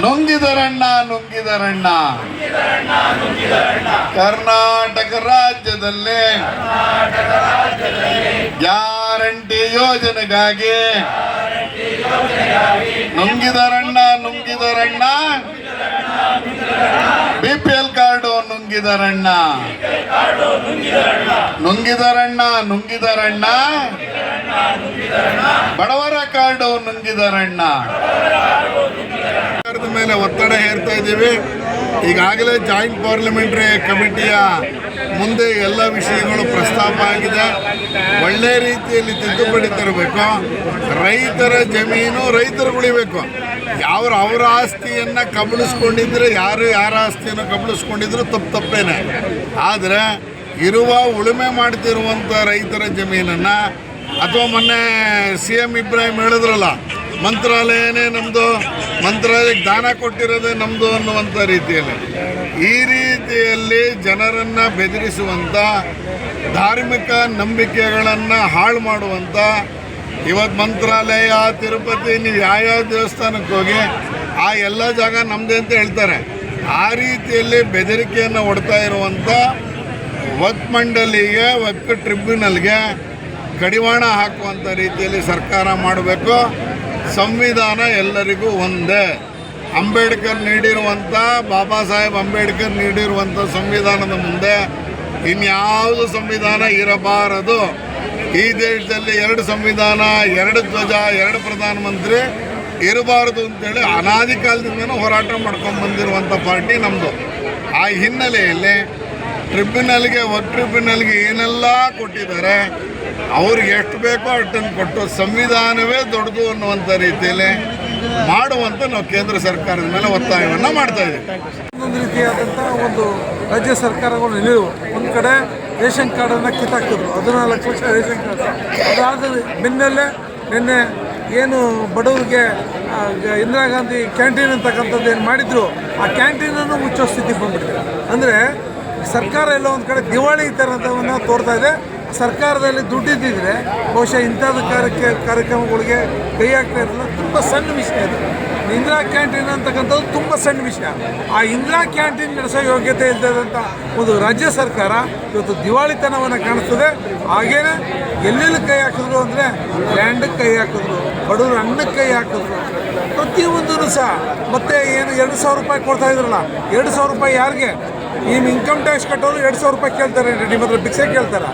ನುಂಗಿದರಣ್ಣ ನುಂಗಿದರಣ್ಣ. ಕರ್ನಾಟಕ ರಾಜ್ಯದಲ್ಲಿ ಗ್ಯಾರಂಟಿ ಯೋಜನೆಗಾಗಿ ನುಂಗಿದರಣ್ಣ ನುಂಗಿದರಣ್ಣ. ಬಿ ಪಿ ಎಲ್ ಕಾರ್ಡು ನುಂಗಿದರಣ್ಣ. ನುಂಗಿದರಣ್ಣ ನುಂಗಿದರಣ್ಣ. ಬಡವರ ಕಾರ್ಡು ನುಂಗಿದರಣ್ಣ. ಮೇಲೆ ಒತ್ತಡ ಹೇರ್ತಾ ಇದ್ದೀವಿ. ಈಗಾಗಲೇ ಜಾಯಿಂಟ್ ಪಾರ್ಲಿಮೆಂಟ್ರಿ ಕಮಿಟಿಯ ಮುಂದೆ ಎಲ್ಲ ವಿಷಯಗಳು ಪ್ರಸ್ತಾಪ ಆಗಿದೆ. ಒಳ್ಳೆ ರೀತಿಯಲ್ಲಿ ತಿದ್ದುಪಡಿ ತರಬೇಕು. ರೈತರ ಜಮೀನು ರೈತರು ಉಳಿಬೇಕು. ಯಾರು ಅವರ ಆಸ್ತಿಯನ್ನು ಕಬಳಿಸ್ಕೊಂಡಿದ್ರೆ, ಯಾರು ಯಾರ ಆಸ್ತಿಯನ್ನು ಕಬಳಿಸ್ಕೊಂಡಿದ್ರು ತಪ್ಪು ತಪ್ಪೇನೆ. ಆದರೆ ಇರುವ ಉಳುಮೆ ಮಾಡ್ತಿರುವಂಥ ರೈತರ ಜಮೀನನ್ನು, ಅಥವಾ ಮೊನ್ನೆ ಸಿ ಎಂ ಇಬ್ರಾಹಿಂ ಹೇಳಿದ್ರಲ್ಲ ಮಂತ್ರಾಲಯನೇ ನಮ್ಮದು ಮಂತ್ರಾಲಯಕ್ಕೆ ದಾನ ಕೊಟ್ಟಿರೋದೇ ನಮ್ಮದು ಅನ್ನುವಂಥ ರೀತಿಯಲ್ಲಿ. ಈ ರೀತಿಯಲ್ಲಿ ಜನರನ್ನು ಬೆದರಿಸುವಂಥ ಧಾರ್ಮಿಕ ನಂಬಿಕೆಗಳನ್ನು ಹಾಳು ಮಾಡುವಂಥ ಇವತ್ತು ಮಂತ್ರಾಲಯ, ತಿರುಪತಿ, ನೀವು ಯಾವ್ಯಾವ ದೇವಸ್ಥಾನಕ್ಕೆ ಹೋಗಿ, ಆ ಎಲ್ಲ ಜಾಗ ನಮ್ಮದೇ ಅಂತ ಹೇಳ್ತಾರೆ. ಆ ರೀತಿಯಲ್ಲಿ ಬೆದರಿಕೆಯನ್ನು ಒಡ್ತಾ ಇರುವಂಥ ವಕ್ ಮಂಡಳಿಗೆ ವಕ್ ಟ್ರಿಬ್ಯುನಲ್ಗೆ ಕಡಿವಾಣ ಹಾಕುವಂಥ ರೀತಿಯಲ್ಲಿ ಸರ್ಕಾರ ಮಾಡಬೇಕು. ಸಂವಿಧಾನ ಎಲ್ಲರಿಗೂ ಒಂದೇ. ಅಂಬೇಡ್ಕರ್ ನೀಡಿರುವಂಥ ಬಾಬಾ ಸಾಹೇಬ್ ಅಂಬೇಡ್ಕರ್ ನೀಡಿರುವಂಥ ಸಂವಿಧಾನದ ಮುಂದೆ ಇನ್ಯಾವುದು ಸಂವಿಧಾನ ಇರಬಾರದು. ಈ ದೇಶದಲ್ಲಿ ಎರಡು ಸಂವಿಧಾನ, ಎರಡು ಧ್ವಜ, ಎರಡು ಪ್ರಧಾನಮಂತ್ರಿ ಇರಬಾರದು ಅಂತೇಳಿ ಅನಾದಿ ಕಾಲದಿಂದನೂ ಹೋರಾಟ ಮಾಡ್ಕೊಂಡು ಬಂದಿರುವಂಥ ಪಾರ್ಟಿ ನಮ್ಮದು ಆ ಹಿನ್ನೆಲೆಯಲ್ಲಿ ಟ್ರಿಬ್ಯುನಲ್ಗೆ ವರ್ಕ್ ಟ್ರಿಬ್ಯುನಲ್ಗೆ ಏನೆಲ್ಲ ಕೊಟ್ಟಿದ್ದಾರೆ ಅವ್ರಿಗೆ ಎಷ್ಟು ಬೇಕೋ ಅಷ್ಟನ್ನು ಕೊಟ್ಟು ಸಂವಿಧಾನವೇ ದೊಡ್ಡದು ಅನ್ನುವಂಥ ರೀತಿಯಲ್ಲಿ ಮಾಡುವಂತ ನಾವು ಕೇಂದ್ರ ಸರ್ಕಾರದ ಮೇಲೆ ಒತ್ತಾಯವನ್ನು ಮಾಡ್ತಾ ಇದ್ದೀವಿ. ಒಂದೊಂದು ರೀತಿಯಾದಂಥ ಒಂದು ರಾಜ್ಯ ಸರ್ಕಾರಗಳು ನಿಲುವು. ಒಂದು ಕಡೆ ರೇಷನ್ ಕಾರ್ಡನ್ನು ಕಿತ್ತಾಕಿದ್ರು ಹದಿನಾಲ್ಕು ಲಕ್ಷ ರೇಷನ್ ಕಾರ್ಡ್. ಅದಾದ ಬೆನ್ನಲ್ಲೇ ನಿನ್ನೆ ಏನು ಬಡವರಿಗೆ ಇಂದಿರಾ ಗಾಂಧಿ ಕ್ಯಾಂಟೀನ್ ಅಂತಕ್ಕಂಥದ್ದು ಏನು ಮಾಡಿದ್ರು, ಆ ಕ್ಯಾಂಟೀನನ್ನು ಮುಚ್ಚೋ ಸ್ಥಿತಿ ಬಂದ್ಬಿಟ್ಟಿದೆ. ಅಂದರೆ ಸರ್ಕಾರ ಎಲ್ಲ ಒಂದು ಕಡೆ ದಿವಾಳಿ ಥರದವನ್ನು ತೋರ್ತಾ ಇದೆ. ಸರ್ಕಾರದಲ್ಲಿ ದುಡ್ಡಿದ್ದಿದ್ರೆ ಬಹುಶಃ ಇಂಥದ್ದು ಕಾರ್ಯಕ್ಕೆ ಕಾರ್ಯಕ್ರಮಗಳಿಗೆ ಕೈ ಹಾಕ್ತಾ ಇರಲಿಲ್ಲ ತುಂಬ ಸಣ್ಣ ವಿಷಯ ಇದು ಇಂದಿರಾ ಕ್ಯಾಂಟೀನ್ ಅಂತಕ್ಕಂಥದ್ದು ತುಂಬ ಸಣ್ಣ ವಿಷಯ. ಆ ಇಂದಿರಾ ಕ್ಯಾಂಟೀನ್ ನಡೆಸೋ ಯೋಗ್ಯತೆ ಇಲ್ಲದಂಥ ಒಂದು ರಾಜ್ಯ ಸರ್ಕಾರ ಇವತ್ತು ದಿವಾಳಿತನವನ್ನು ಕಾಣಿಸ್ತದೆ. ಹಾಗೇನೆ ಎಲ್ಲೆಲ್ಲಿ ಕೈ ಹಾಕಿದ್ರು ಅಂದರೆ ಲ್ಯಾಂಡಿಗೆ ಕೈ ಹಾಕಿದ್ರು, ಬಡವರು ಅಣ್ಣಕ್ಕೆ ಕೈ ಹಾಕಿದ್ರು. ಪ್ರತಿಯೊಂದೂ ಸಹ ಮತ್ತೆ ಏನು ಎರಡು ಸಾವಿರ ರೂಪಾಯಿ ಕೊಡ್ತಾ ಇದ್ರಲ್ಲ, ಎರಡು ಸಾವಿರ ರೂಪಾಯಿ ಯಾರಿಗೆ? ನಿಮ್ಮ ಇನ್ಕಮ್ ಟ್ಯಾಕ್ಸ್ ಕಟ್ಟೋರು ಎರಡು ಸಾವಿರ ರೂಪಾಯಿ ಕೇಳ್ತಾರೆ ನಿಮ್ಮ ಹತ್ರ ಭಿಕ್ಷೆ ಕೇಳ್ತಾರ?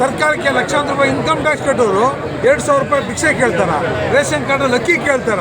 ಸರ್ಕಾರಕ್ಕೆ ಲಕ್ಷಾಂತರ ರೂಪಾಯಿ ಇನ್ಕಮ್ ಟ್ಯಾಕ್ಸ್ ಕಟ್ಟೋರು, ಎರಡು ಸಾವಿರ ರೂಪಾಯಿ ಭಿಕ್ಷೆ ಕೇಳ್ತಾರ, ರೇಷನ್ ಕಾರ್ಡ್ ಲಕ್ಕಿ ಕೇಳ್ತಾರ.